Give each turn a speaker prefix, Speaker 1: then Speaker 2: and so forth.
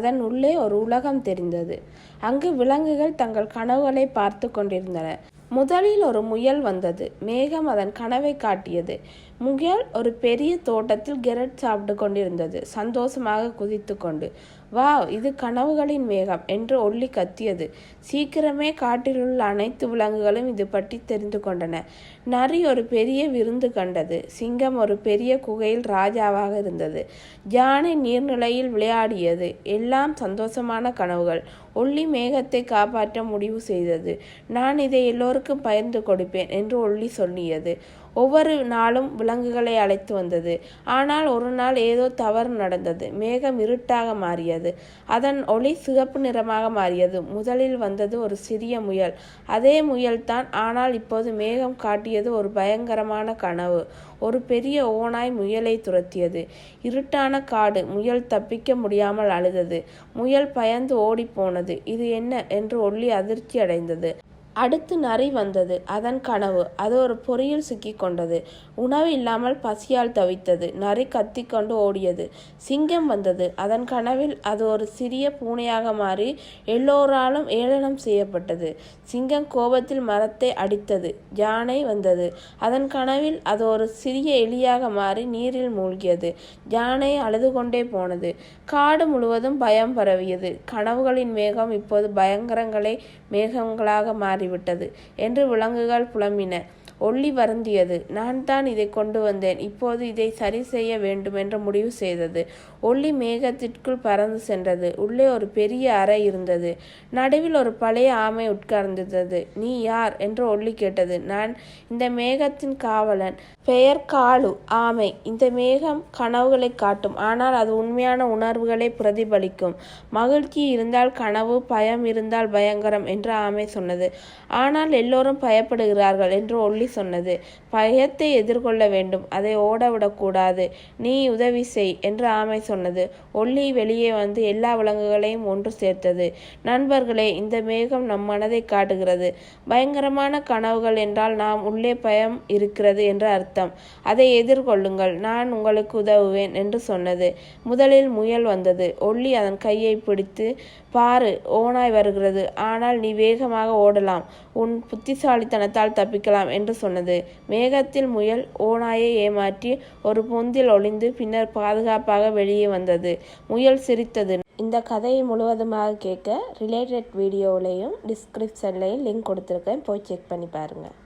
Speaker 1: அதன் உள்ளே ஒரு உலகம் தெரிந்தது. அங்கு விலங்குகள் தங்கள் கனவுகளை பார்த்து கொண்டிருந்தன. முதலில் ஒரு முயல் வந்தது. மேகம் அதன் கனவை காட்டியது. முயல் ஒரு பெரிய தோட்டத்தில் கெரட் சாப்பிட்டு கொண்டிருந்தது. சந்தோஷமாக குதித்து கொண்டு வாவ் இது கனவுகளின் மேகம் என்று ஒல்லி கத்தியது. சீக்கிரமே காட்டிலுள்ள அனைத்து விலங்குகளும் இது பற்றி தெரிந்து கொண்டன. நரி ஒரு பெரிய விருந்து கண்டது. சிங்கம் ஒரு பெரிய குகையில் ராஜாவாக இருந்தது. யானை நீர்நிலையில் விளையாடியது. எல்லாம் சந்தோஷமான கனவுகள். ஒல்லி மேகத்தை காப்பாற்ற முடிவு செய்தது. நான் இதை எல்லோருக்கும் பகிர்ந்து கொடுப்பேன் என்று ஒல்லி சொல்லியது. ஒவ்வொரு நாளும் விலங்குகளை அழைத்து வந்தது. ஆனால் ஒரு நாள் ஏதோ தவறு நடந்தது. மேகம் இருட்டாக மாறியது. அதன் ஒளி சிகப்பு நிறமாக மாறியது. முதலில் வந்தது ஒரு சிறிய முயல். அதே முயல்தான் ஆனால் இப்போது மேகம் காட்டியது ஒரு பயங்கரமான கனவு. ஒரு பெரிய ஓனாய் முயலை துரத்தியது. இருட்டான காடு. முயல் தப்பிக்க முடியாமல் அழுதது. முயல் பயந்து ஓடிப்போனது இது என்ன? என்று ஒல்லி அதிர்ச்சி அடைந்தது அடுத்து நரி வந்தது. அதன் கனவு அது ஒரு பொறியில் சிக்கி கொண்டது உணவு இல்லாமல் பசியால் தவித்தது. நரி கத்திக்கொண்டு ஓடியது. சிங்கம் வந்தது. அதன் கனவில் அது ஒரு சிறிய பூனையாக மாறி எல்லோராலும் ஏளனம் செய்யப்பட்டது. சிங்கம் கோபத்தில் மரத்தை அடித்தது. யானை வந்தது. அதன் கனவில் அது ஒரு சிறிய எலியாக மாறி நீரில் மூழ்கியது. யானை அழுது கொண்டே போனது. காடு முழுவதும் பயம் பரவியது. கனவுகளின் மேகம் இப்போது பயங்கரங்களை மேகங்களாக மாறி மாறிவிட்டது என்று விலங்குகள் புலம்பின. ஒல்லி வருந்தியது. நான் தான் இதை கொண்டு வந்தேன். இப்போது இதை சரி செய்ய வேண்டும் என்று முடிவு செய்தது. ஒல்லி மேகத்திற்குள் பறந்து சென்றது. உள்ளே ஒரு பெரிய அறை இருந்தது. நடுவில் ஒரு பழைய ஆமை உட்கார்ந்திருந்தது. நீ யார்? என்று ஒல்லி கேட்டது. நான் இந்த மேகத்தின் காவலன். பெயர் காலு ஆமை. இந்த மேகம் கனவுகளை காட்டும். ஆனால் அது உண்மையான உணர்வுகளை பிரதிபலிக்கும். மகிழ்ச்சி இருந்தால் கனவு பயம் இருந்தால் பயங்கரம் என்று ஆமை சொன்னது. ஆனால் எல்லோரும் பயப்படுகிறார்கள் என்று ஒல்லி சொன்னது. பயத்தை எதிர்கொள்ள வேண்டும். அதை ஓடவிடக்கூடாது நீ உதவி செய் என்று ஆமை சொன்னது. ஒல்லி வெளியே வந்து எல்லா விலங்குகளையும் ஒன்று சேர்த்தது. நண்பர்களே இந்த மேகம் நம் மனதை காட்டுகிறது. பயங்கரமான கனவுகள் என்றால் நாம் உள்ளே பயம் இருக்கிறது என்று அர்த்தம். அதை எதிர்கொள்ளுங்கள். நான் உங்களுக்கு உதவுவேன் என்று சொன்னது. முதலில் முயல் வந்தது. ஒல்லி அதன் கையை பிடித்து பாரு ஓனாய் வருகிறது. ஆனால் நீ வேகமாக ஓடலாம். உன் புத்திசாலித்தனத்தால் தப்பிக்கலாம் என்று சொன்னது. மேகத்தில் முயல் ஓநாயை ஏமாற்றி ஒரு பொந்தில் ஒளிந்து பின்னர் பாதுகாப்பாக வெளியே வந்தது. முயல் சிரித்தது. இந்த கதையை முழுவதுமாக கேட்க ரிலேட்டட் வீடியோவிலையும் டிஸ்கிரிப்ஷன்லையும் லிங்க் கொடுத்துருக்கேன். போய் செக் பண்ணி பாருங்கள்